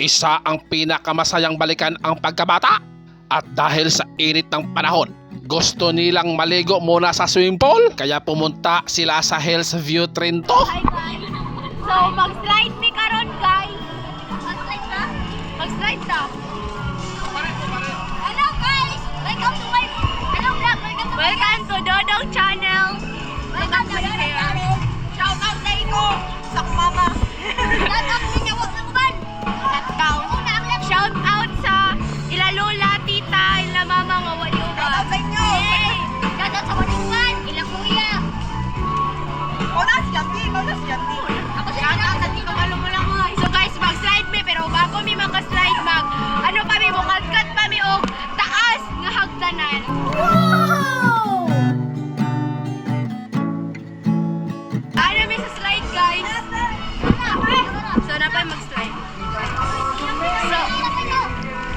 Isa ang pinakamasayang balikan ang pagkabata. At dahil sa init ng panahon, gusto nilang maligo muna sa swimming pool. Kaya pumunta sila sa Hills View guys. So mag-slide mi karon guys. Mag-slide na? Mag-slide na. Ako si Ana, hindi ko malo mo lang So guys, mag-slide me, pero bago mi mag-slide mag, ano pa mi, mukadkat pa mi og taas nga hagdanan. Ano mi sa slide guys? So, napay mag-slide. So,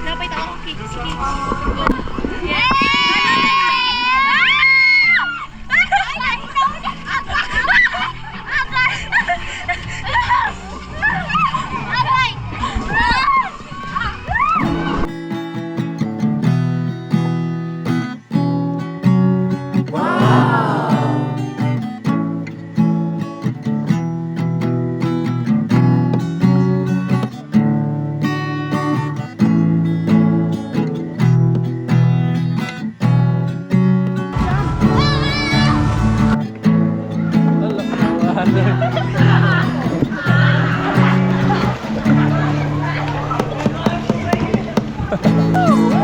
napay ako, okay, sige. Oh.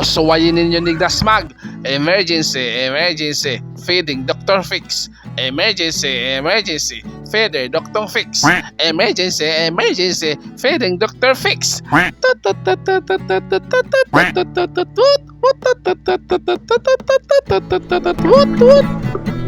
O suwayin ninyo ni Dasmag. Emergency, emergency. Feeding Dr. Fix. Emergency, emergency. Feeder Dr. Fix. Emergency, emergency. Feeding Dr. Fix. Woot.